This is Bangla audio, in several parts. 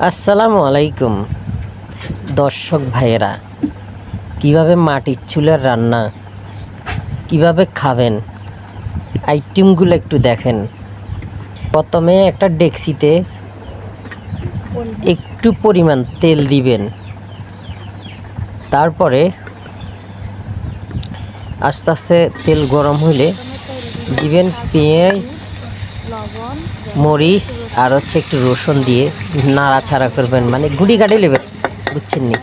আসসালামু আলাইকুম। দর্শক ভাইয়েরা, কীভাবে মাটির চুলের রান্না, কীভাবে খাবেন আইটেমগুলো একটু দেখেন। প্রথমে একটা ডেক্সিতে একটু পরিমাণ তেল দিবেন। তারপরে আস্তে আস্তে তেল গরম হইলে দিবেন পেঁয়াজ মরিচ আর হচ্ছে একটু রসুন দিয়ে নাড়াচাড়া করবেন মানে গুড়ি কাটে নেবেন, বুঝছেন নি?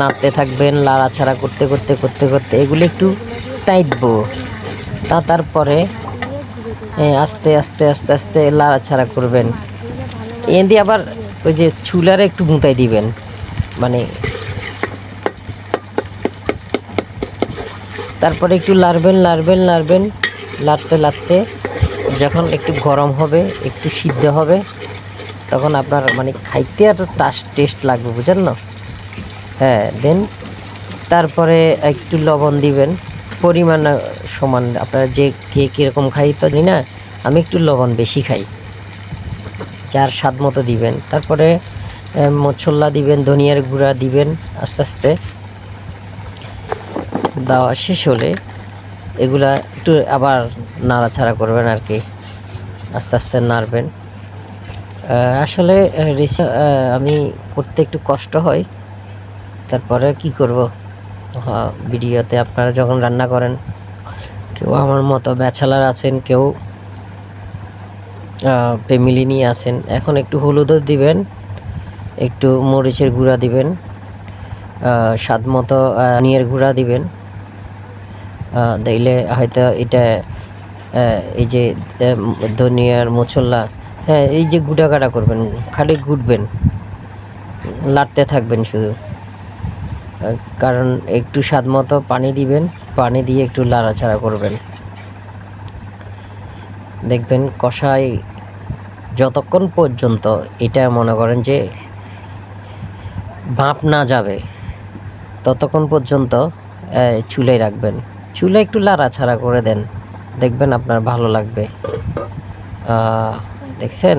নাড়তে থাকবেন লাড়াছাড়া করতে করতে করতে করতে, এগুলো একটু টাইটবো তা তারপরে আস্তে আস্তে আস্তে আস্তে লাড়াছাড়া করবেন। এ দিয়ে আবার ওই যে চুলারে একটু মুতাই দিবেন মানে তারপরে একটু লাড়বেন লাড়বেন লাড়বেন, লাড়তে লাড়তে যখন একটু গরম হবে, একটু সিদ্ধ হবে, তখন আপনার মানে খাইতে এত টাস্ট টেস্ট লাগবে বুঝেন না? হ্যাঁ দেন তারপরে একটু লবণ দিবেন। পরিমাণ সমান, আপনারা যে কে কীরকম খাই তো না, আমি একটু লবণ বেশি খাই। যার স্বাদ মতো দিবেন। তারপরে মশলা দিবেন, ধনিয়ার গুঁড়া দিবেন আস্তে আস্তে। দেওয়া শেষ হলে এগুলা একটু আবার নাড়াচাড়া করবেন আর কি। আস্তে আস্তে নাড়বেন। আসলে আমি করতে একটু কষ্ট হয়। তারপরে কি করব? ভিডিওতে আপনারা যখন রান্না করেন, কেউ আমার মতো ব্যাচেলার আছেন, কেউ ফ্যামিলি নিয়ে আসেন এখন একটু হলুদও দিবেন, একটু মরিচের গুঁড়া দিবেন স্বাদ মতো নিয়ের গুঁড়া দিবেন। দিলে হয়তো এটা এই যে ধনিয়ার মশলা হ্যাঁ এই যে গুঁড়া কাটা করবেন, খালি গুটবেন লাড়তে থাকবেন শুধু। কারণ একটু স্বাদ মতো পানি দিবেন, পানি দিয়ে একটু লাড়াচাড়া করবেন। দেখবেন কষাই যতক্ষণ পর্যন্ত এটা মনে করেন যে ভাপ না যাবে, ততক্ষণ পর্যন্ত চুলে রাখবেন। চুলে একটু লাড়াছাড়া করে দেন। দেখবেন আপনার ভালো লাগবে। দেখছেন?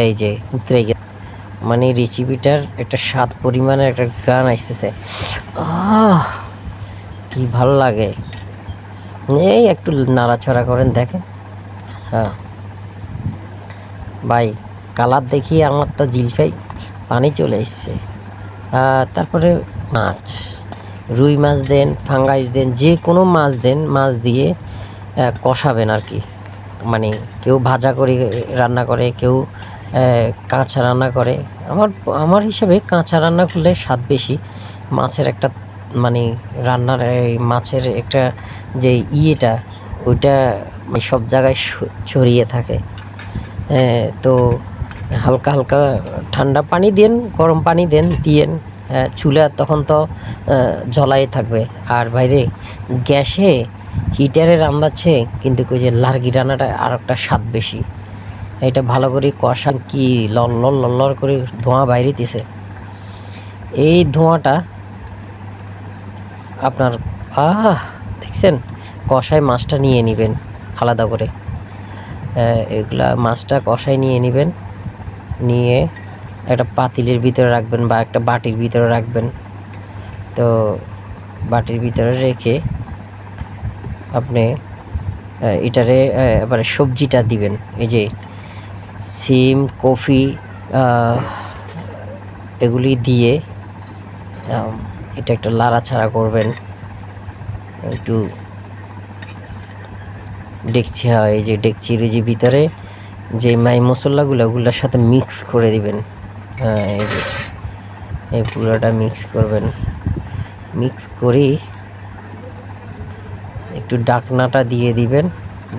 এই যে, উতরে গে মানে রেসিপিটার একটা স্বাদ পরিমাণের একটা গান আসতেছে। কি ভালো লাগে। এই একটু নাড়াছাড়া করেন, দেখেন। হ্যাঁ ভাই, কালার দেখি আমার তো জিলফাই পানি চলে এসছে। তারপরে মাছ। রুই মাছ দেন ফাঙ্গাইস দেন, যে কোনো মাছ দেন, মাছ দিয়ে কষাবেন আর কি। মানে কেউ ভাজা করে রান্না করে, কেউ কাঁচা রান্না করে। আমার আমার হিসাবে কাঁচা রান্না করলে স্বাদ বেশি। মাছের একটা মানে রান্নার মাছের একটা যে ইয়েটা, ওইটা সব জায়গায় ছড়িয়ে থাকে। তো হালকা হালকা ঠান্ডা পানি দেন, গরম পানি দেন, দিয়েন। চুলা তখন তো জ্বলাই থাকবে। আর বাইরে গ্যাসে হিটারে রান্নাচ্ছে কিন্তু ওই যে লার্গি রান্নাটা আর একটা স্বাদ বেশি। এটা ভালো করে কষা, কি লল লল লল করে ধোঁয়া বাইরে বাইরেতেছে এই ধোঁয়াটা আপনার, আহ, দেখছেন? কষায় মাছটা নিয়ে নেবেন আলাদা করে। এগুলা মাছটা কষায় নিয়ে নেবেন। নিয়ে একটা পাতিলের ভিতরে রাখবেন বা একটা বাটির ভিতরে রাখবেন। তো বাটির ভিতরে রেখে আপনি এটারে এবারে সবজিটা দিবেন। এই যে সিম, কফি এগুলি দিয়ে এটা একটা লাড়াছাড়া করবেন। একটু ডেকচি হয় এই যে ডেকচির যে ভিতরে যে মাই মশলাগুলো, ওগুলোর সাথে মিক্স করে দিবেন। হ্যাঁ এই পুরোটা মিক্স করবেন। মিক্স করেই একটু ডাকনাটা দিয়ে দিবেন,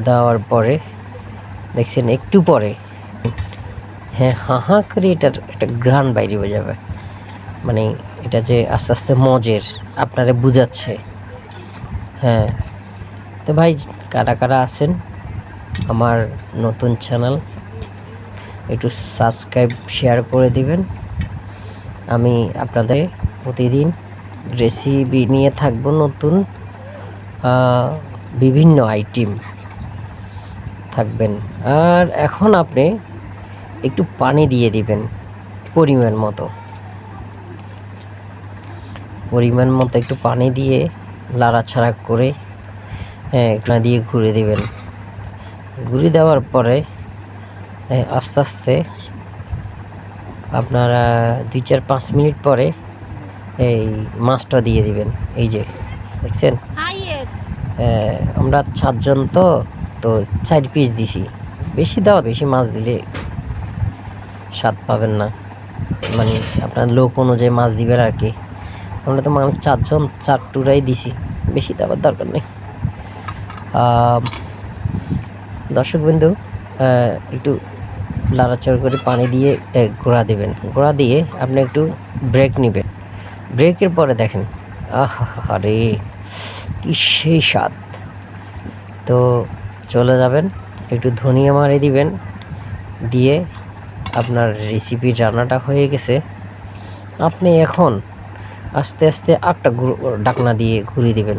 দেওয়ার পরে, দেখছেন একটু পরে হ্যাঁ হাঁ হাঁ করে এটার একটা ঘ্রাণ বাইরে হয়ে যাবে। মানে এটা যে আস্তে আস্তে মজের, আপনারে বুঝাচ্ছে। হ্যাঁ তো ভাই, কারা কারা আছেন? আমার নতুন চ্যানেল একটু সাবস্ক্রাইব শেয়ার করে দিবেন। আমি আপনাদের প্রতিদিন রেসিপি নিয়ে থাকব নতুন বিভিন্ন আইটেম থাকবেন। আর এখন আপনি একটু পানি দিয়ে দিবেন, পরিমাণ মতো। পরিমাণ মতো একটু পানি দিয়ে লাড়াছাড়া করে হ্যাঁ একটু দিয়ে ঘুরে দিবেন। ঘুরে দেওয়ার পরে আস্তে আস্তে আপনারা দুই চার পাঁচ মিনিট পরে এই মাছটা দিয়ে দিবেন। এই যে দেখছেন? আমরা চারজন তো তো চার পিস দিছি। বেশি দাও বেশি মাছ দিলে স্বাদ পাবেন না। মানে আপনার লোক অনুযায়ী মাছ দিবেন আর কি। আমরা তো মানে চারজন চার টুরাই দিছি। বেশি দেওয়ার দরকার নেই। দর্শক বিন্দু একটু লাড়াচাড়া করে পানি দিয়ে গোড়া দেবেন। গোড়া দিয়ে আপনি একটু ব্রেক নেবেন। ব্রেকের পরে দেখেন আহা আরে কি সেই স্বাদ। তো চলে যাবেন, একটু ধনিয়া মারি দিবেন, দিয়ে আপনার রেসিপি রান্নাটা হয়ে গেছে। আপনি এখন আস্তে আস্তে আটটা ডাকনা দিয়ে ঘুরিয়ে দিবেন